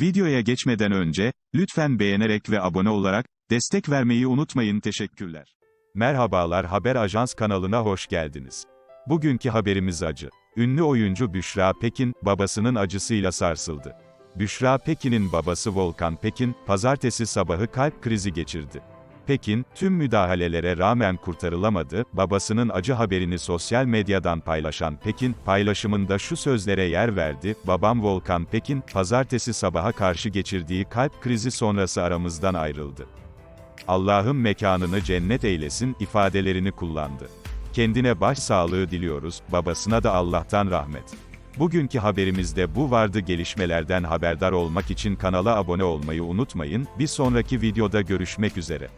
Videoya geçmeden önce, lütfen beğenerek ve abone olarak, destek vermeyi unutmayın teşekkürler. Merhabalar Haber Ajans kanalına hoş geldiniz. Bugünkü haberimiz acı. Ünlü oyuncu Büşra Pekin, babasının acısıyla sarsıldı. Büşra Pekin'in babası Volkan Pekin, pazartesi sabahı kalp krizi geçirdi. Pekin, tüm müdahalelere rağmen kurtarılamadı, babasının acı haberini sosyal medyadan paylaşan Pekin, paylaşımında şu sözlere yer verdi, babam Volkan Pekin, pazartesi sabaha karşı geçirdiği kalp krizi sonrası aramızdan ayrıldı. Allah'ım mekanını cennet eylesin ifadelerini kullandı. Kendine başsağlığı diliyoruz, babasına da Allah'tan rahmet. Bugünkü haberimizde bu vardı gelişmelerden haberdar olmak için kanala abone olmayı unutmayın, bir sonraki videoda görüşmek üzere.